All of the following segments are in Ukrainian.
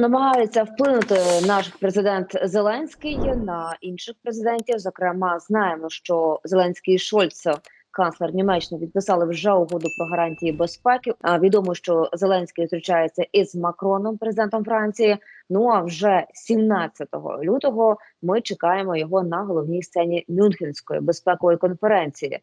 намагається вплинути наш президент Зеленський на інших президентів. Зокрема, знаємо, що Зеленський і Шольц, канцлер Німеччини, підписали вже угоду про гарантії безпеки. А відомо, що Зеленський зустрічається із Макроном, президентом Франції. Ну а вже 17 лютого ми чекаємо його на головній сцені Мюнхенської безпекової конференції.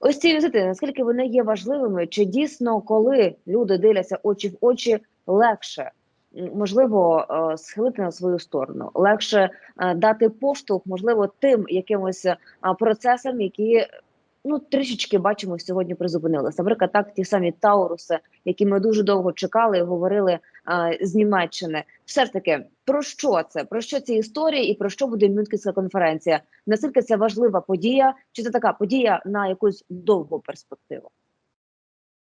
Ось ці візити, наскільки вони є важливими, чи дійсно, коли люди дивляться очі в очі, легше можливо е, схилити на свою сторону, легше е, дати поштовх, можливо, тим якимось е, процесам, які ну трішечки бачимо сьогодні призупинилися. Наприклад, так ті самі Тауруси, які ми дуже довго чекали і говорили з Німеччини. Все ж таки, про що це? Про що ці історії і про що буде Мюнхенська конференція? Наскільки це важлива подія? Чи це така подія на якусь довгу перспективу?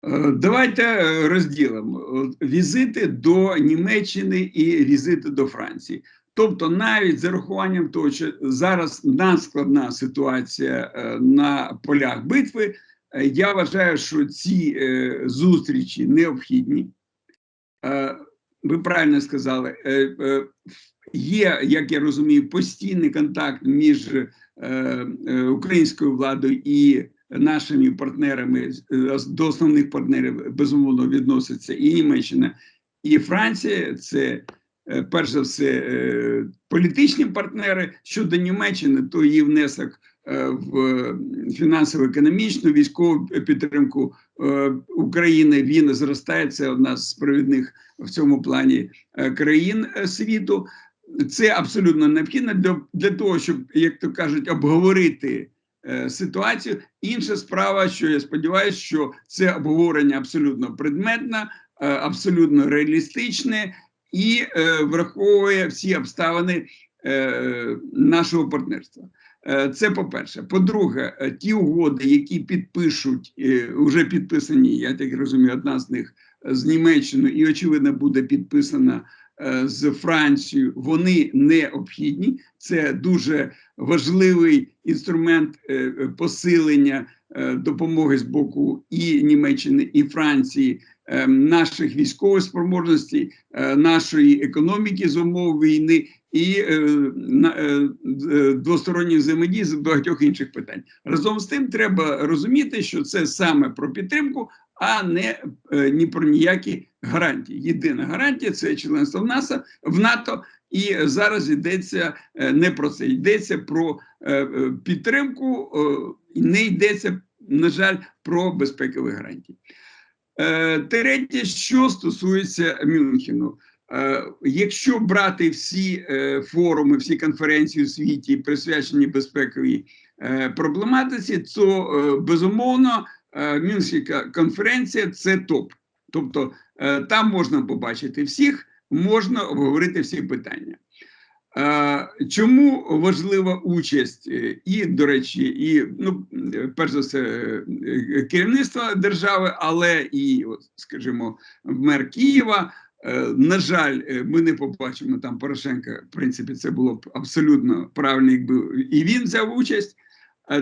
Е, Давайте е, розділимо візити до Німеччини і візити до Франції. Тобто, навіть з урахуванням того, що зараз надскладна ситуація е, на полях битви, е, я вважаю, що ці е, зустрічі необхідні. Е, Ви правильно сказали, е, е, є, як я розумію, постійний контакт між е, е, українською владою і нашими партнерами е, до основних партнерів безумовно відноситься і Німеччина, і Франція. Це е, перш за все е, політичні партнери щодо Німеччини, то її внесок в фінансово-економічну військову підтримку України він зростає. Це одна з провідних в цьому плані країн світу. Це абсолютно необхідно для, для того, щоб, як то кажуть, обговорити ситуацію. Інша справа, що я сподіваюся, що це обговорення абсолютно предметне, е, абсолютно реалістичне і е, враховує всі обставини е, нашого партнерства. Е, Це по-перше. По-друге, е, ті угоди, які підпишуть, е, вже підписані, я так розумію, одна з них е, з Німеччиною, і очевидно буде підписана е, з Францією, вони необхідні. Це дуже важливий інструмент е, е, посилення е, допомоги з боку і Німеччини, і Франції, е, наших військових спроможностей, е, нашої економіки з умов війни і е, е, е, з багатьох інших питань. Разом з тим, треба розуміти, що це саме про підтримку, а не е, ні про ніякі гарантії. Єдина гарантія це членство в НАТО, в НАТО. І зараз йдеться е, не про це, йдеться про е, підтримку, не йдеться, на жаль, про безпекові гарантії. Третє, що стосується Мюнхену. Якщо брати всі форуми, всі конференції у світі, присвячені безпековій проблематиці, то безумовно е, Мюнхенська конференція це топ. Тобто е, там можна побачити всіх, можна обговорити всі питання. Е, Чому важлива участь і, до речі, і ну, перш за все, керівництва держави, але і, скажімо, мер Києва. На жаль, ми не побачимо там Порошенка. В принципі, це було б абсолютно правильно, якби і він взяв участь.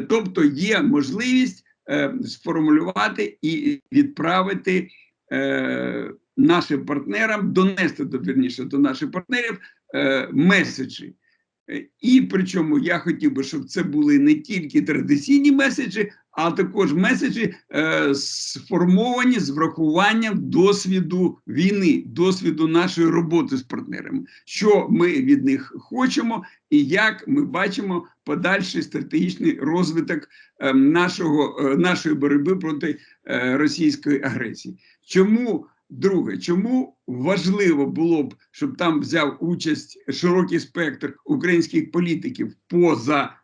Тобто є можливість сформулювати і відправити е, нашим партнерам, донести до вірніше до наших партнерів е, меседжі. Е, І причому я хотів би, щоб це були не тільки традиційні меседжі, а також меседжі е, сформовані з врахуванням досвіду війни, досвіду нашої роботи з партнерами, що ми від них хочемо, і як ми бачимо подальший стратегічний розвиток е, нашого, е, нашої боротьби проти е, російської агресії. Чому друге, чому важливо було б, щоб там взяв участь широкий спектр українських політиків поза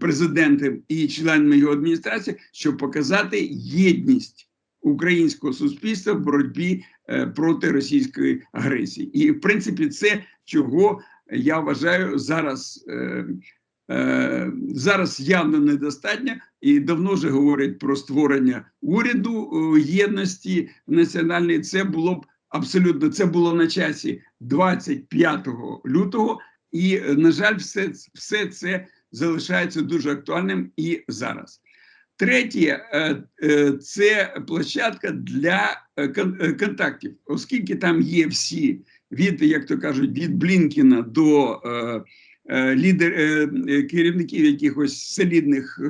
президентом і членами його адміністрації, щоб показати єдність українського суспільства в боротьбі е, проти російської агресії, і в принципі, це чого я вважаю зараз. Е, е, Зараз явно недостатньо, і давно вже говорять про створення уряду е, єдності національної. Це було б абсолютно це було на часі 25 лютого, і е, на жаль, все, все це залишається дуже актуальним і зараз. Третє е, е, це площадка для е, контактів, оскільки там є всі від, як то кажуть, від Блінкіна до лідер, керівників якихось солідних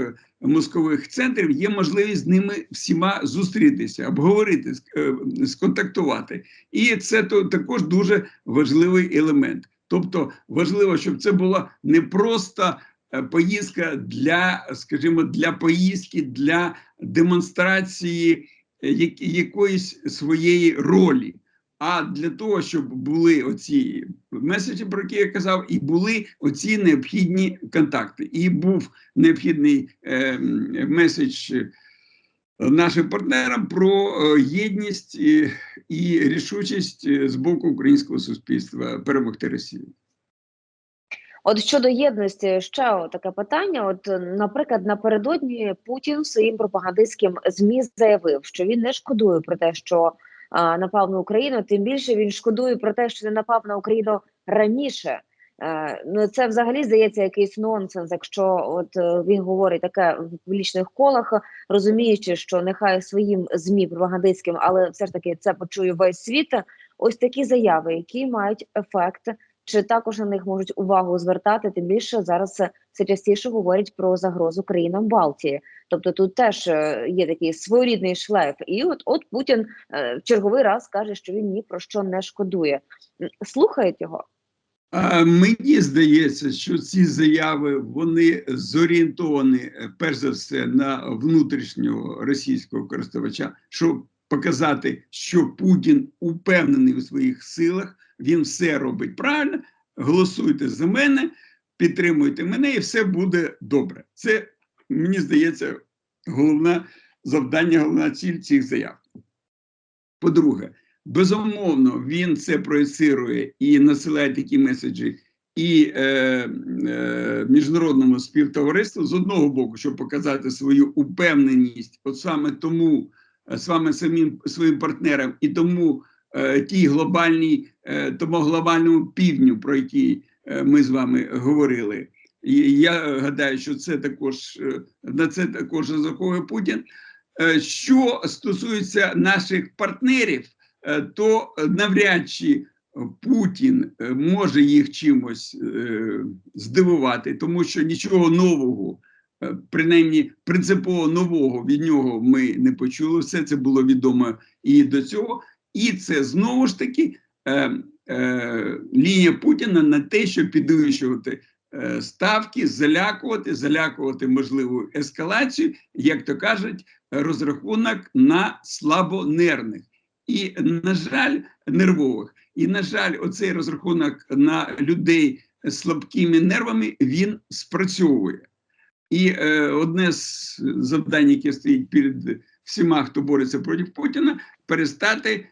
мозкових центрів, є можливість з ними всіма зустрітися, обговорити, ск- сконтактувати. І це також дуже важливий елемент. Тобто важливо, щоб це була не просто поїздка для, скажімо, для поїздки, для демонстрації е, якоїсь своєї ролі. А для того, щоб були оці меседжі, про які я казав, і були оці необхідні контакти. І був необхідний е, меседж е, нашим партнерам про е, єдність і, рішучість е, з боку українського суспільства перемогти Росію. От щодо єдності, ще таке питання. От, е, наприклад, напередодні Путін своїм пропагандистським змі заявив, що він не шкодує про те, що а, напав на Україну. Тим більше він шкодує про те, що не напав на Україну раніше. Е, ну це взагалі здається якийсь нонсенс, якщо от е, він говорить таке в публічних колах, розуміючи, що нехай своїм змі пропагандистським, але все ж таки це почує весь світ. Ось такі заяви, які мають ефект чи також на них можуть увагу звертати? Тим більше зараз все частіше говорять про загрозу країнам Балтії. Тобто тут теж е, є такий своєрідний шлейф. І от от Путін е, в черговий раз каже, що він ні про що не шкодує. Слухають його. А мені здається, що ці заяви вони зорієнтовані е, перш за все на внутрішнього російського користувача, щоб показати, що Путін упевнений у своїх силах, він все робить правильно. Голосуйте за мене, підтримуйте мене, і все буде добре. Це мені здається головне завдання, головна ціль цих заяв. По-друге, безумовно, він це проєцирує і насилає такі меседжі і е, е, міжнародному співтовариству з одного боку, щоб показати свою упевненість, от саме тому, е, саме самим своїм партнерам, і тому тій глобальній, е, тому глобальному півдню, про який е, ми з вами говорили. І я гадаю, що це також е, на це також розраховує Путін. Е, Що стосується наших партнерів, е, то навряд чи Путін е, може їх чимось е, здивувати, тому що нічого нового, е, принаймні принципово нового від нього ми не почули. Все це було відомо і до цього. І це знову ж таки е, е, лінія Путіна на те, щоб підвищувати е, ставки, залякувати, залякувати можливу ескалацію, як то кажуть, розрахунок на слабонервних. І, на жаль, нервових. І, на жаль, оцей розрахунок на людей з слабкими нервами він спрацьовує. І е, одне з завдань, яке стоїть перед всіма, хто бореться проти Путіна, перестати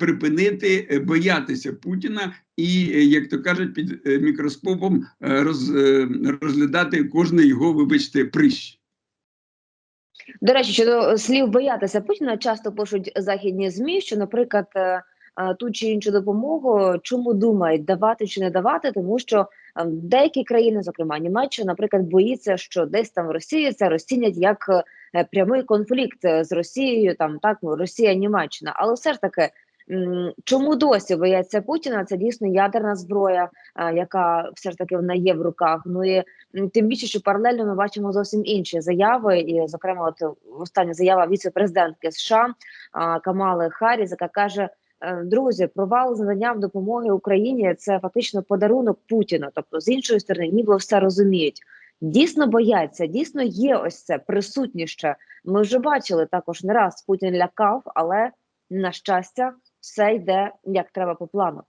припинити е, боятися Путіна і, е, як то кажуть, під е, мікроскопом е, роз, е, розглядати кожний його, вибачте, прищ. До речі, щодо слів боятися Путіна, часто пишуть західні змі, що, наприклад, е, е, ту чи іншу допомогу чому думають давати чи не давати, тому що е, деякі країни, зокрема Німеччина, наприклад, боїться, що десь там в Росії це розцінять як е, прямий конфлікт е, з Росією, там так Росія, Німеччина, але все ж таки. Чому досі бояться Путіна? Це дійсно ядерна зброя, е, яка все ж таки вона є в руках. Ну і Тим більше, що паралельно ми бачимо зовсім інші заяви, і, зокрема, от остання заява віце-президентки США Камали Харріс, яка каже: е, друзі, провал з наданням допомоги Україні це фактично подарунок Путіна. Тобто, з іншої сторони, ніби все розуміють. Дійсно бояться, дійсно є ось це присутніше. Ми вже бачили також не раз Путін лякав, але на щастя, все йде як треба по плану.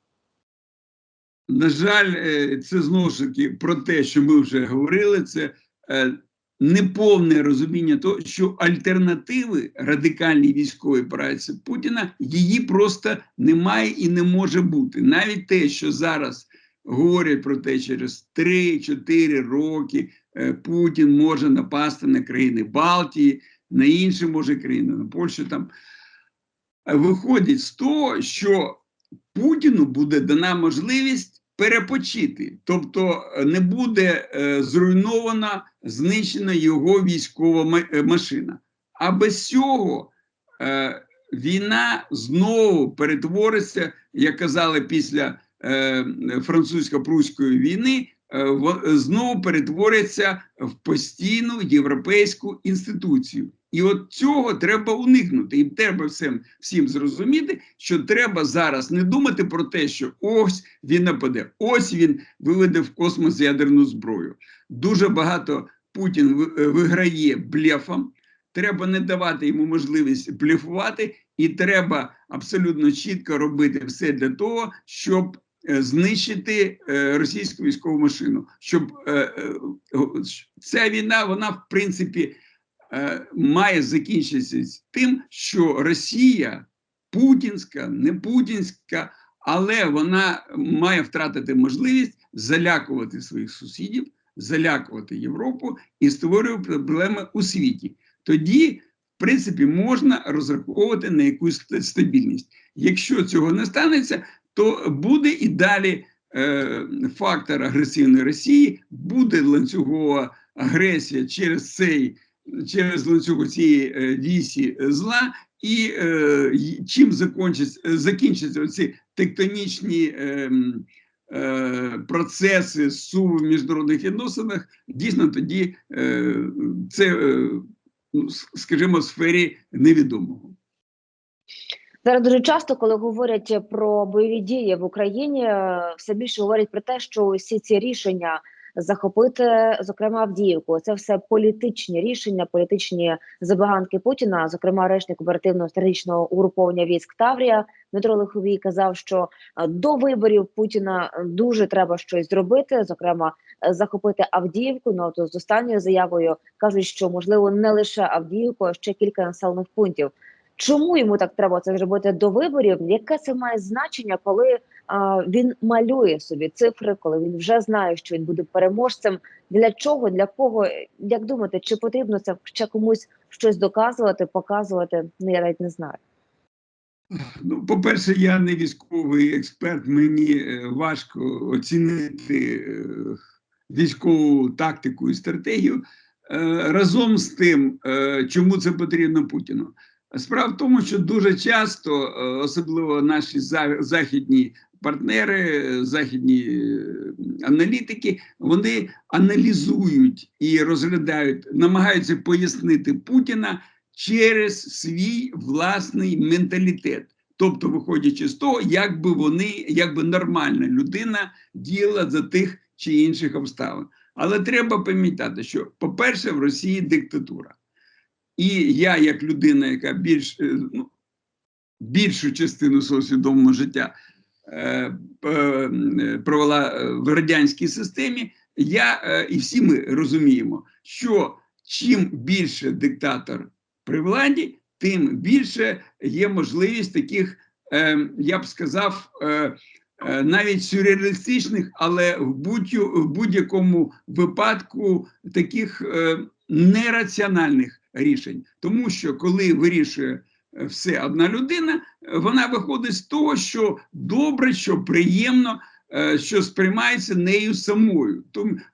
На жаль, е, це знову ж таки про те, що ми вже говорили, це е, неповне розуміння того, що альтернативи радикальній військовій операції Путіна її просто немає і не може бути. Навіть те, що зараз говорять про те, через 3-4 роки е, Путін може напасти на країни Балтії, на інші може країни, на Польщу там. е, Виходить з того, що Путіну буде дана можливість перепочити, тобто е, не буде зруйнована, знищена його військова машина. А без цього війна знову перетвориться, як казали після французько-прусської війни, е, знову перетвориться в постійну європейську інституцію. І от цього треба уникнути. І треба всім, всім зрозуміти, що треба зараз не думати про те, що ось він нападе, ось він виведе в космос ядерну зброю. Дуже багато Путін е, виграє блефом. Треба не давати йому можливість блефувати, і треба абсолютно чітко робити все для того, щоб е, знищити е, російську військову машину. Щоб е, е, ця війна, вона в принципі е, має закінчитися тим, що Росія путінська, не путінська, але вона має втратити можливість залякувати своїх сусідів, залякувати Європу і створювати проблеми у світі. Тоді, в принципі, можна розраховувати на якусь стабільність. Якщо цього не станеться, то буде і далі е, фактор агресивної Росії, буде ланцюгова агресія через цей через ланцюг цієї е, вісі е, зла, і е, чим закінчиться, закінчаться ці тектонічні ем, е, процеси суву в міжнародних відносинах, дійсно тоді е, це, е, ну, скажімо, в сфері невідомого. Зараз дуже часто, коли говорять про бойові дії в Україні, все більше говорять про те, що усі ці рішення захопити, зокрема Авдіївку, це все політичні рішення, політичні забаганки Путіна. Зокрема, речник оперативного стратегічного угруповання військ Таврія Дмитро Лиховій казав, що е, до виборів Путіна е, дуже треба щось зробити, зокрема е, захопити Авдіївку. Ну то з останньою заявою кажуть, що можливо не лише Авдіївку, а ще кілька населених пунктів. Чому йому так треба це зробити до виборів? Яке це має значення, коли а, він малює собі цифри, коли він вже знає, що він буде переможцем? Для чого, для кого? Як думаєте, чи потрібно це ще комусь щось доказувати, показувати? Ну я навіть не знаю. Ну, по-перше, я не військовий експерт, мені е, важко оцінити е, військову тактику і стратегію. Е, Разом з тим, е, чому це потрібно Путіну? Справа в тому, що дуже часто, е, особливо наші західні партнери, західні аналітики, вони аналізують і розглядають, намагаються пояснити Путіна через свій власний менталітет. Тобто, виходячи з того, як би вони, як би нормальна людина діяла за тих чи інших обставин. Але треба пам'ятати, що, по-перше, в Росії диктатура. І я, як людина, яка більш, е, ну, більшу частину свого свідомого життя е, е, провела в радянській системі, я і всі ми розуміємо, що чим більше диктатор при владі, тим більше є можливість таких, я б сказав, навіть сюрреалістичних, але в будь- в будь-якому випадку таких нераціональних рішень. Тому що коли вирішує е, все одна людина, е, вона виходить з того, що добре, що приємно, е, що сприймається нею самою.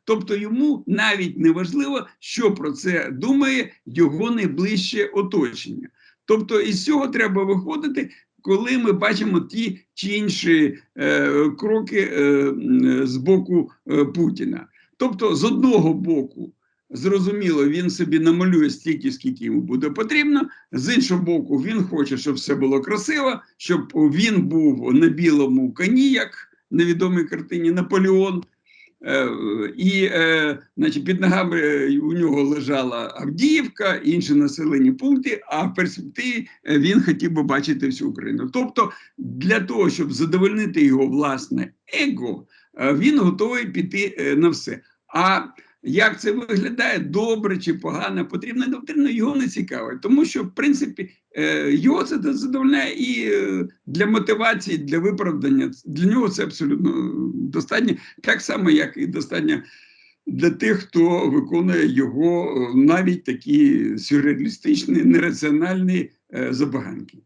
Тобто йому навіть не важливо, що про це думає його найближче оточення. Тобто із цього треба виходити, коли ми бачимо ті чи інші е, кроки е, з боку е, Путіна. Тобто, з одного боку, зрозуміло, він собі намалює стільки, скільки йому буде потрібно. З іншого боку, він хоче, щоб все було красиво, щоб він був на білому коні, як на відомій картині Наполеон. Е, І, е, значить, під ногами у нього лежала Авдіївка, інші населені пункти, а в перспективі е, він хотів би бачити всю Україну. Тобто, для того, щоб задовольнити його власне его, він готовий піти на все. А як це виглядає добре чи погано, потрібно не його не цікавить, тому що в принципі е, його це задовольняє і е, для мотивації, для виправдання. Для нього це абсолютно достатньо, так само, як і достатньо для тих, хто виконує його е, навіть такі сюрреалістичні, нераціональні забаганки.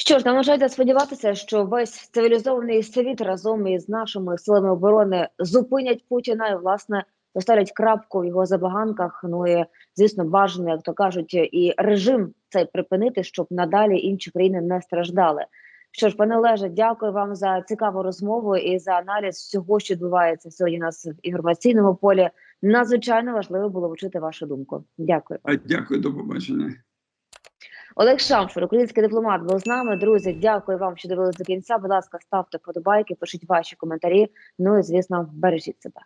Що ж, нам вважається сподіватися, що весь цивілізований світ разом із нашими силами оборони зупинять Путіна і власне поставлять крапку в його забаганках. Ну і звісно, бажано, як то кажуть, і режим цей припинити, щоб надалі інші країни не страждали. Що ж, пане Олеже, дякую вам за цікаву розмову і за аналіз всього, що відбувається сьогодні у нас в інформаційному полі. Надзвичайно важливо було почути вашу думку. Дякую. А дякую, до побачення. Олег Шамшур, український дипломат, був з нами. Друзі, дякую вам, що дивились до кінця. Будь ласка, ставте подобайки, пишіть ваші коментарі. Ну і звісно, бережіть себе.